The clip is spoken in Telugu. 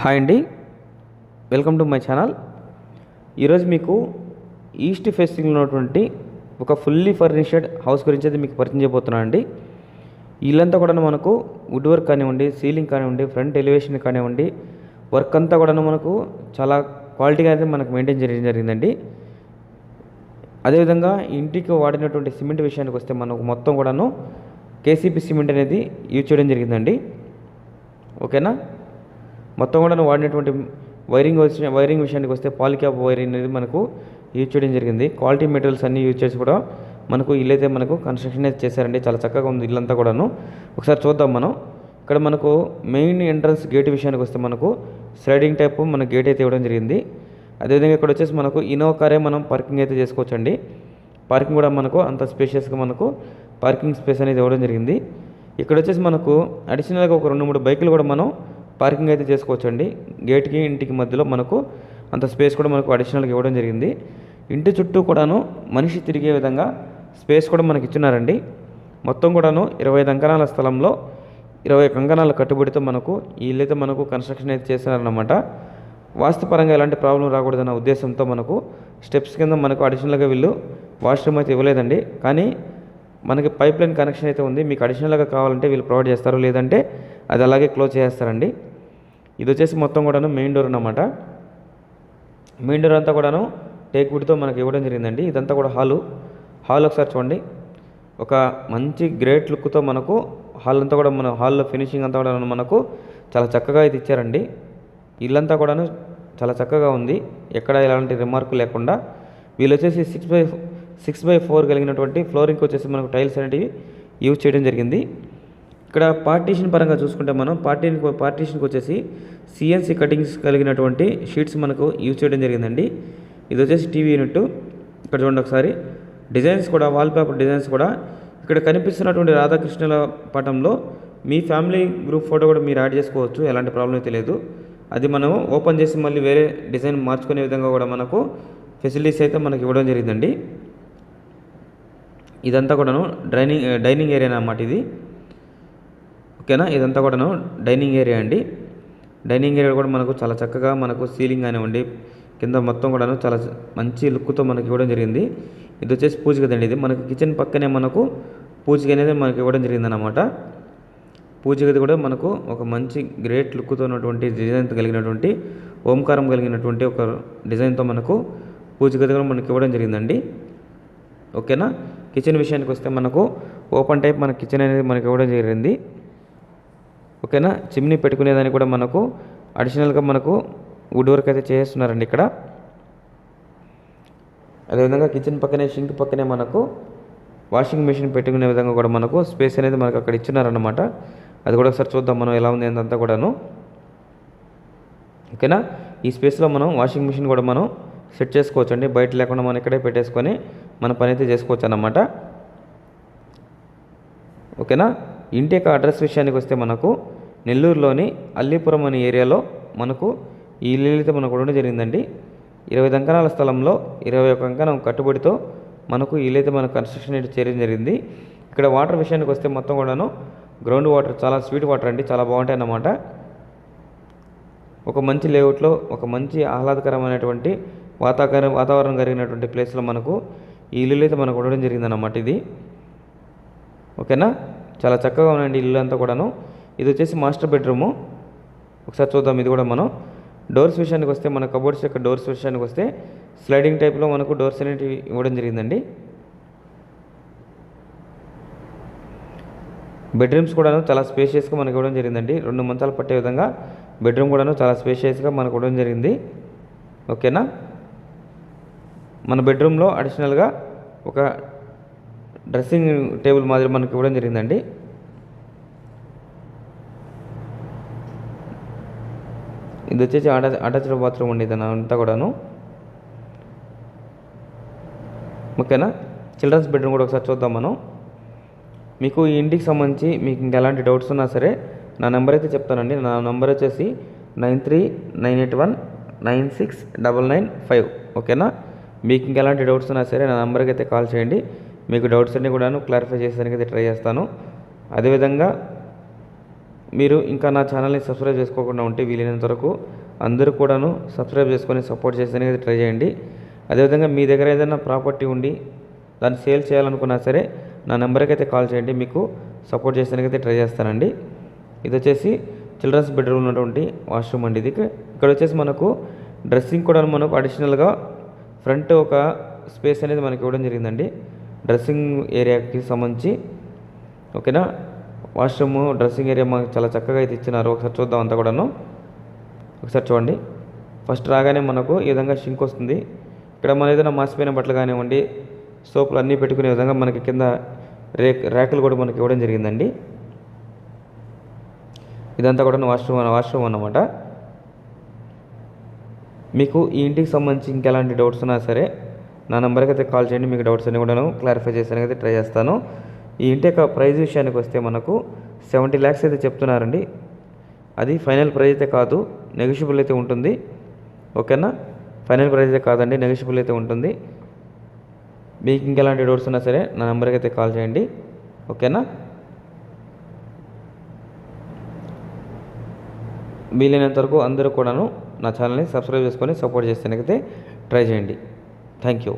హాయ్ అండి. Welcome to my channel. ఈరోజు మీకు ఈస్ట్ ఫేసింగ్ ఉన్నటువంటి ఒక ఫుల్లీ ఫర్నిషడ్ హౌస్ గురించి అయితే మీకు పరిచయం చేయబోతున్నాను అండి. ఇల్లంతా కూడా మనకు వుడ్ వర్క్ కానివ్వండి సీలింగ్ కానివ్వండి ఫ్రంట్ ఎలివేషన్ కానివ్వండి వర్క్ అంతా కూడా మనకు చాలా క్వాలిటీగా అయితే మనకు మెయింటైన్ చేయడం జరిగిందండి. అదేవిధంగా ఇంటికి వాడినటువంటి సిమెంట్ విషయానికి వస్తే మనకు మొత్తం కూడాను కేసీపీ సిమెంట్ అనేది యూజ్ చేయడం జరిగిందండి. ఓకేనా? మొత్తం కూడా వాడినటువంటి వైరింగ్ వచ్చిన వైరింగ్ విషయానికి వస్తే పాలిక్యాప్ వైరింగ్ అనేది మనకు యూజ్ చేయడం జరిగింది. క్వాలిటీ మెటీరియల్స్ అన్నీ యూజ్ చేసి కూడా మనకు ఇల్లు మనకు కన్స్ట్రక్షన్ అయితే చేశారండి. చాలా చక్కగా ఉంది ఇల్లంతా కూడాను. ఒకసారి చూద్దాం మనం. ఇక్కడ మనకు మెయిన్ ఎంట్రన్స్ గేట్ విషయానికి వస్తే మనకు స్లైడింగ్ టైప్ మన గేట్ అయితే ఇవ్వడం జరిగింది. అదేవిధంగా ఇక్కడ వచ్చేసి మనకు ఇన్నోవా కారే మనం పార్కింగ్ అయితే చేసుకోవచ్చండి. పార్కింగ్ కూడా మనకు అంత స్పేషియస్గా మనకు పార్కింగ్ స్పేస్ అనేది ఇవ్వడం జరిగింది. ఇక్కడ వచ్చేసి మనకు అడిషనల్గా ఒక రెండు మూడు బైకులు కూడా మనం పార్కింగ్ అయితే చేసుకోవచ్చండి. గేట్కి ఇంటికి మధ్యలో మనకు అంత స్పేస్ కూడా మనకు అడిషనల్గా ఇవ్వడం జరిగింది. ఇంటి చుట్టూ కూడాను మనిషి తిరిగే విధంగా స్పేస్ కూడా మనకి ఇచ్చినారండి. మొత్తం కూడాను ఇరవై ఐదు అంకణాల స్థలంలో ఇరవై కంకణాల కట్టుబడితో మనకు ఈ ఇల్లు మనకు కన్స్ట్రక్షన్ అయితే చేస్తున్నారన్నమాట వాస్తుపరంగా ఎలాంటి ప్రాబ్లం రాకూడదన్న ఉద్దేశంతో మనకు స్టెప్స్ కింద మనకు అడిషనల్గా వీళ్ళు వాష్రూమ్ అయితే ఇవ్వలేదండి. కానీ మనకి పైప్ లైన్ కనెక్షన్ అయితే ఉంది. మీకు అడిషనల్గా కావాలంటే వీళ్ళు ప్రొవైడ్ చేస్తారు. లేదంటే అది అలాగే క్లోజ్ చేస్తారండి. ఇది వచ్చేసి మొత్తం కూడాను మెయిన్ డోర్ అన్నమాట. మెయిన్ డోర్ అంతా కూడాను టేక్ వుడ్తో మనకి ఇవ్వడం జరిగిందండి. ఇదంతా కూడా హాలు హాల్ ఒకసారి చూడండి. ఒక మంచి గ్రేట్ లుక్తో మనకు హాల్ అంతా కూడా మన హాల్లో ఫినిషింగ్ అంతా కూడా మనకు చాలా చక్కగా ఇది ఇచ్చారండి. ఇల్లంతా కూడాను చాలా చక్కగా ఉంది. ఎక్కడ ఎలాంటి రిమార్క్ లేకుండా. వీళ్ళు వచ్చేసి six by six by four కలిగినటువంటి ఫ్లోరింగ్ వచ్చేసి మనకు టైల్స్ అనేటివి యూజ్ చేయడం జరిగింది. ఇక్కడ పార్టీషన్ పరంగా చూసుకుంటే మనం పార్టీ పార్టీషన్కి వచ్చేసి సిఎన్సి కటింగ్స్ కలిగినటువంటి షీట్స్ మనకు యూజ్ చేయడం జరిగిందండి. ఇది వచ్చేసి టీవీ యూనిట్. ఇక్కడ చూడండి ఒకసారి. డిజైన్స్ కూడా వాల్పేపర్ డిజైన్స్ కూడా. ఇక్కడ కనిపిస్తున్నటువంటి రాధాకృష్ణుల పటంలో మీ ఫ్యామిలీ గ్రూప్ ఫోటో కూడా మీరు యాడ్ చేసుకోవచ్చు. ఎలాంటి ప్రాబ్లం అయితే లేదు. అది మనం ఓపెన్ చేసి మళ్ళీ వేరే డిజైన్ మార్చుకునే విధంగా కూడా మనకు ఫెసిలిటీస్ అయితే మనకి ఇవ్వడం జరిగిందండి. ఇదంతా కూడాను డైనింగ్ డైనింగ్ ఏరియా అన్నమాట ఇది. ఓకేనా? ఇదంతా కూడాను డైనింగ్ ఏరియా అండి. డైనింగ్ ఏరియా కూడా మనకు చాలా చక్కగా మనకు సీలింగ్ కానివ్వండి కింద మొత్తం కూడాను చాలా మంచి లుక్తో మనకి ఇవ్వడం జరిగింది. ఇది వచ్చేసి పూజ గది అండి ఇది. మనకు కిచెన్ పక్కనే మనకు పూజ అనేది మనకి ఇవ్వడం జరిగింది అనమాట పూజ గది కూడా మనకు ఒక మంచి గ్రేట్ లుక్తో ఉన్నటువంటి డిజైన్ కలిగినటువంటి ఓంకారం కలిగినటువంటి ఒక డిజైన్తో మనకు పూజ గది కూడా మనకి ఇవ్వడం జరిగిందండి. ఓకేనా? కిచెన్ విషయానికి వస్తే మనకు ఓపెన్ టైప్ మన కిచెన్ అనేది మనకి ఇవ్వడం జరిగింది. ఓకేనా? చిమ్నీ పెట్టుకునేదానికి కూడా మనకు అడిషనల్గా మనకు వుడ్ వర్క్ అయితే చేస్తున్నారండి ఇక్కడ. అదేవిధంగా కిచెన్ పక్కనే షింక్ పక్కనే మనకు వాషింగ్ మెషిన్ పెట్టుకునే విధంగా కూడా మనకు స్పేస్ అనేది మనకు అక్కడ ఇచ్చినారనమాట అది కూడా ఒకసారి చూద్దాం మనం ఎలా ఉంది ఏందంతా కూడాను. ఓకేనా? ఈ స్పేస్లో మనం వాషింగ్ మిషన్ కూడా మనం సెట్ చేసుకోవచ్చండి. బయట లేకుండా మనం ఇక్కడే పెట్టేసుకొని మన పని అయితే చేసుకోవచ్చు అన్నమాట ఓకేనా? ఇంటి యొక్క అడ్రస్ విషయానికి వస్తే మనకు నెల్లూరులోని అల్లీపురం అనే ఏరియాలో మనకు ఈ ఇల్లు అయితే మనకు ఉండడం జరిగిందండి. ఇరవై అంకణాల స్థలంలో ఇరవై ఒక అంకణం కట్టుబడితో మనకు ఇల్లు అయితే మన కన్స్ట్రక్షన్ అయితే చేయడం జరిగింది. ఇక్కడ వాటర్ విషయానికి వస్తే మొత్తం కూడాను గ్రౌండ్ వాటర్ చాలా స్వీట్ వాటర్ అండి చాలా బాగుంటాయి అన్నమాట ఒక మంచి లేఅవుట్లో ఒక మంచి ఆహ్లాదకరమైనటువంటి వాతావరణం వాతావరణం కలిగినటువంటి ప్లేస్లో మనకు ఈ ఇల్లు అయితే మనకు ఉండడం జరిగిందన్నమాట ఇది. ఓకేనా? చాలా చక్కగా ఉందండి ఇల్లు అంతా కూడాను. ఇది వచ్చేసి మాస్టర్ బెడ్రూము. ఒకసారి చూద్దాం ఇది కూడా మనం. డోర్స్ విషయానికి వస్తే మన కబోర్డ్స్ యొక్క డోర్స్ విషయానికి వస్తే స్లైడింగ్ టైప్లో మనకు డోర్స్ అనేటివి ఇవ్వడం జరిగిందండి. బెడ్రూమ్స్ కూడాను చాలా స్పేషియస్గా మనకి ఇవ్వడం జరిగిందండి. రెండు మంచాలు పట్టే విధంగా బెడ్రూమ్ కూడాను చాలా స్పేషియస్గా మనకు ఇవ్వడం జరిగింది. ఓకేనా? మన బెడ్రూమ్లో అడిషనల్గా ఒక డ్రెస్సింగ్ టేబుల్ మాదిరి మనకి ఇవ్వడం జరిగిందండి. ఇది వచ్చేసి అటా అటాచ్డ్ బాత్రూమ్ అండి ఇది అంతా కూడాను. ఓకేనా? చిల్డ్రన్స్ బెడ్రూమ్ కూడా ఒకసారి చూద్దాం మనం. మీకు ఈ ఇంటికి సంబంధించి మీకు ఇంకా ఎలాంటి డౌట్స్ ఉన్నా సరే నా నెంబర్ అయితే చెప్తానండి. నా నెంబర్ వచ్చేసి nine three nine eight one nine six double nine five. ఓకేనా? మీకు ఇంకా ఎలాంటి డౌట్స్ ఉన్నా సరే నా నెంబర్కి అయితే కాల్ చేయండి. మీకు డౌట్స్ అన్నీ కూడాను క్లారిఫై చేసేదానికి అయితే ట్రై చేస్తాను. అదేవిధంగా మీరు ఇంకా నా ఛానల్ని సబ్స్క్రైబ్ చేసుకోకుండా ఉంటే వీలైనంత వరకు అందరూ కూడాను సబ్స్క్రైబ్ చేసుకొని సపోర్ట్ చేసేందుకు ట్రై చేయండి. అదేవిధంగా మీ దగ్గర ఏదైనా ప్రాపర్టీ ఉండి దాన్ని సేల్ చేయాలనుకున్నా సరే నా నెంబర్కి అయితే కాల్ చేయండి. మీకు సపోర్ట్ చేసేదానికి అయితే ట్రై చేస్తానండి. ఇది వచ్చేసి చిల్డ్రన్స్ బెడ్రూమ్ ఉన్నటువంటి వాష్రూమ్ అండి ఇది. ఇక్కడ వచ్చేసి మనకు డ్రెస్సింగ్ కూడా మనకు అడిషనల్గా ఫ్రంట్ ఒక స్పేస్ అనేది మనకి ఇవ్వడం జరిగిందండి. డ్రెస్సింగ్ ఏరియాకి సంబంధించి. ఓకేనా? వాష్రూమ్ డ్రెస్సింగ్ ఏరియా మాకు చాలా చక్కగా అయితే ఇచ్చినారు. ఒకసారి చూద్దాం అంతా కూడాను. ఒకసారి చూడండి. ఫస్ట్ రాగానే మనకు ఈ విధంగా షింక్ వస్తుంది. ఇక్కడ మన ఏదైనా మాసిపోయిన బట్టలు కానివ్వండి సోపులు అన్నీ పెట్టుకునే విధంగా మనకి కింద రేక్ ర్యాకులు కూడా మనకి ఇవ్వడం జరిగిందండి. ఇదంతా కూడా వాష్రూమ్ వాష్రూమ్ అన్నమాట. మీకు ఈ ఇంటికి సంబంధించి ఇంకెలాంటి డౌట్స్ ఉన్నా సరే నా నెంబర్కి అయితే కాల్ చేయండి మీకు డౌట్స్ అన్నీ కూడా క్లారిఫై చేసానికి అయితే ట్రై చేస్తాను. ఈ ఇంటి యొక్క ప్రైజ్ విషయానికి వస్తే మనకు సెవెంటీ ల్యాక్స్ అయితే చెప్తున్నారండి. అది ఫైనల్ ప్రైజ్ అయితే కాదు నెగిషియబుల్ అయితే ఉంటుంది. ఓకేనా? ఫైనల్ ప్రైజ్ అయితే కాదండి నెగిషియబుల్ అయితే ఉంటుంది. మీకు ఇంకెలాంటి డౌట్స్ ఉన్నా సరే నా నెంబర్కి అయితే కాల్ చేయండి. ఓకేనా? వీలైనంత వరకు అందరూ కూడాను నా ఛానల్ని సబ్స్క్రైబ్ చేసుకొని సపోర్ట్ చేసేందుకైతే ట్రై చేయండి. Thank you.